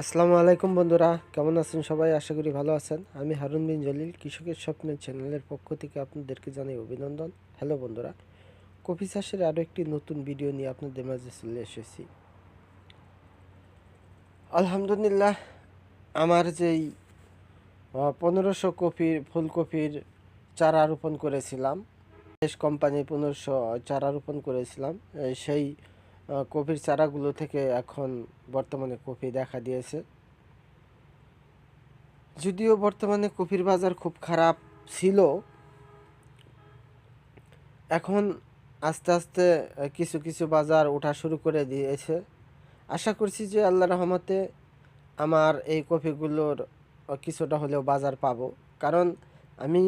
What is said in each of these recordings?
আসসালামু আলাইকুম বন্ধুরা, কেমন আছেন সবাই? আশা করি ভালো আছেন। আমি হারুন বিন জলিল, কৃষকের স্বপ্নের চ্যানেলের পক্ষ থেকে আপনাদেরকে জানাই অভিনন্দন। হ্যালো বন্ধুরা, কফি চাষের আরও একটি নতুন ভিডিও নিয়ে আপনাদের মাঝে চলে এসেছি। আলহামদুলিল্লাহ, আমার যেই পনেরোশো কপির ফুলকপির চারা রোপণ করেছিলাম দেশ কোম্পানির পনেরোশো চারা রোপণ করেছিলাম সেই কপির চারাগুলো থেকে এখন বর্তমানে কপি দেখা দিয়েছে। যদিও বর্তমানে কপির বাজার খুব খারাপ ছিল, এখন আস্তে আস্তে কিছু কিছু বাজার ওঠা শুরু করে দিয়েছে। আশা করছি যে আল্লাহ রহমতে আমার এই কপিগুলোর কিছুটা হলেও বাজার পাবো। কারণ আমি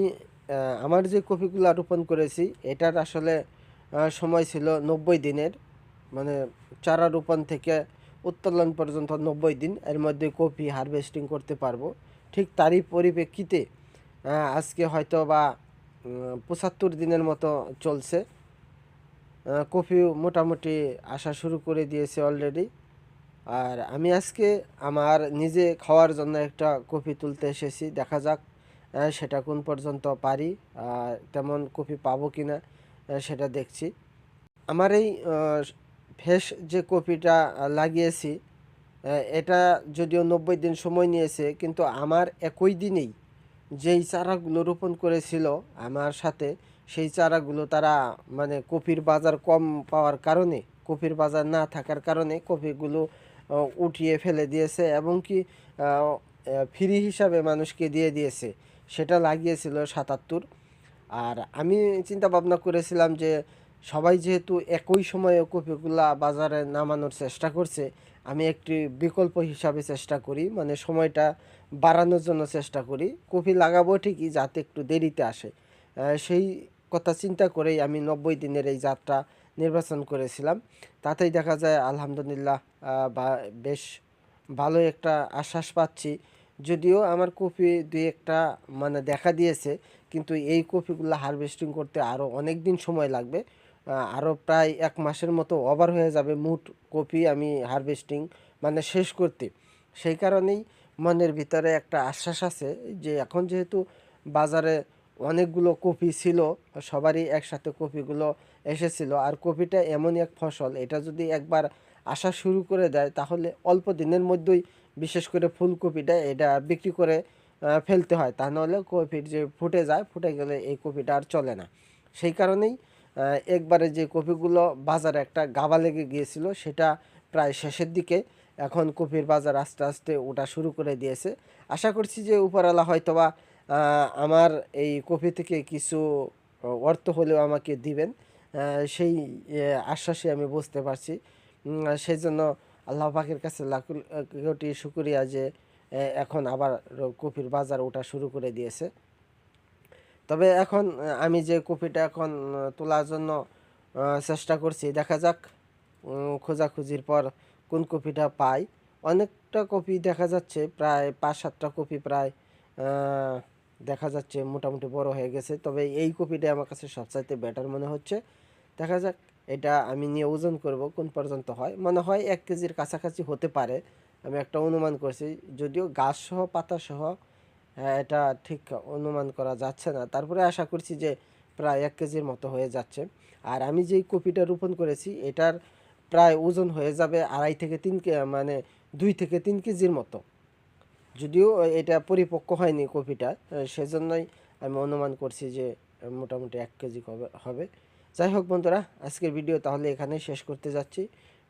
আমার যে কপিগুলো রোপণ করেছি, এটার আসলে সময় ছিল নব্বই দিনের। মানে চারা রোপণ থেকে উত্তোলন পর্যন্ত নব্বই দিন, এর মধ্যে কপি হারভেস্টিং করতে পারব। ঠিক তারই পরিপ্রেক্ষিতে আজকে হয়তো বা পঁচাত্তর দিনের মতো চলছে। কফি মোটামুটি আসা শুরু করে দিয়েছে অলরেডি আর আমি আজকে আমার নিজে খাওয়ার জন্য একটা কফি তুলতে এসেছি, দেখা যাক সেটা কোন পর্যন্ত পারি, আর তেমন কফি পাবো কি না সেটা দেখছি। আমার এই ফেস যে কপিটা লাগিয়েছি এটা যদিও নব্বই দিন সময় নিয়েছে, কিন্তু আমার একই দিনেই যেই চারাগুলো রোপণ করেছিল আমার সাথে, সেই চারাগুলো তারা মানে কপির বাজার কম পাওয়ার কারণে, কপির বাজার না থাকার কারণে কপিগুলো উঠিয়ে ফেলে দিয়েছে এবং কি ফ্রি হিসাবে মানুষকে দিয়ে দিয়েছে। সেটা লাগিয়েছিল সাতাত্তর। আর আমি চিন্তা ভাবনা করেছিলাম যে সবাই যেহেতু একই সময়ে কপিগুলা বাজারে নামানোর চেষ্টা করছে, আমি একটি বিকল্প হিসাবে চেষ্টা করি মানে সময়টা বাড়ানোর জন্য চেষ্টা করি। কপি লাগাবো ঠিকই, যাতে একটু দেরিতে আসে। সেই কথা চিন্তা করেই আমি নব্বই দিনের এই যাত্রা নির্বাচন করেছিলাম। তাতেই দেখা যায়, আলহামদুলিল্লাহ বা, বেশ ভালো একটা আশ্বাস পাচ্ছি। যদিও আমার কপি দুই একটা মানে দেখা দিয়েছে, কিন্তু এই কপিগুলো হারভেস্টিং করতে আরও অনেক দিন সময় লাগবে। আরও প্রায় এক মাসের মতো ওভার হয়ে যাবে মুট কপি আমি হারভেস্টিং মানে শেষ করতে। সেই কারণেই মনের ভিতরে একটা আশ্বাস আছে যে এখন যেহেতু বাজারে অনেকগুলো কপি ছিল, সবারই একসাথে কপিগুলো এসেছিল, আর কপিটা এমনই এক ফসল, এটা যদি একবার আসা শুরু করে দেয়, তাহলে অল্প দিনের মধ্যেই বিশেষ করে ফুলকপিটা এটা বিক্রি করে ফেলতে হয়। তা নাহলে কপির যে ফুটে যায়, ফুটে গেলে এই কপিটা আর চলে না। সেই কারণেই একবারে যে কপিগুলো বাজারে একটা গাবা লেগে গিয়েছিল, সেটা প্রায় শেষের দিকে এখন কপির বাজার আস্তে আস্তে ওটা শুরু করে দিয়েছে। আশা করছি যে উপরওয়ালা হয়তোবা আমার এই কপি থেকে কিছু অর্থ হলেও আমাকে দিবেন। সেই আশ্বাসে আমি বুঝতে পারছি। সেই জন্য আল্লাহ পাকের কাছে লাখ কোটি শুক্রিয়া যে এখন আবার কপির বাজার ওটা শুরু করে দিয়েছে। তবে এখন আমি যে কপিটা এখন তোলার জন্য চেষ্টা করছি, দেখা যাক খোঁজাখুঁজির পর কোন কপিটা পাই। অনেকটা কপি দেখা যাচ্ছে, প্রায় পাঁচ সাতটা কপি প্রায় দেখা যাচ্ছে মোটামুটি বড় হয়ে গেছে। তবে এই কপিটা আমার কাছে সবচাইতে বেটার মনে হচ্ছে। দেখা যাক, এটা আমি নিয়ে ওজন করব, কোন পর্যন্ত হয়। মনে হয় এক কেজির কাছাকাছি হতে পারে, আমি একটা অনুমান করছি। যদিও গাছ সহ পাতা সহ এটা ঠিক অনুমান করা যাচ্ছে না। তারপরে আশা করছি যে প্রায় এক কেজির মতো হয়ে যাচ্ছে। আর আমি যেই কপিটা রোপণ করেছি, এটার প্রায় ওজন হয়ে যাবে আড়াই থেকে তিন কে মানে দুই থেকে তিন কেজির মতো। যদিও এটা পরিপক্ক হয়নি কপিটা, সেজন্যই আমি অনুমান করছি যে মোটামুটি এক কেজি হবে হবে। যাই হোক বন্ধুরা, আজকের ভিডিও তাহলে এখানেই শেষ করতে যাচ্ছি।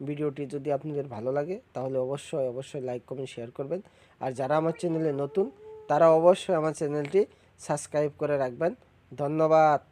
ভিডিওটি যদি আপনাদের ভালো লাগে, তাহলে অবশ্যই অবশ্যই লাইক কমেন্ট শেয়ার করবেন। আর যারা আমার চ্যানেলে নতুন তারা অবশ্যই আমার চ্যানেলটি সাবস্ক্রাইব করে রাখবেন। ধন্যবাদ।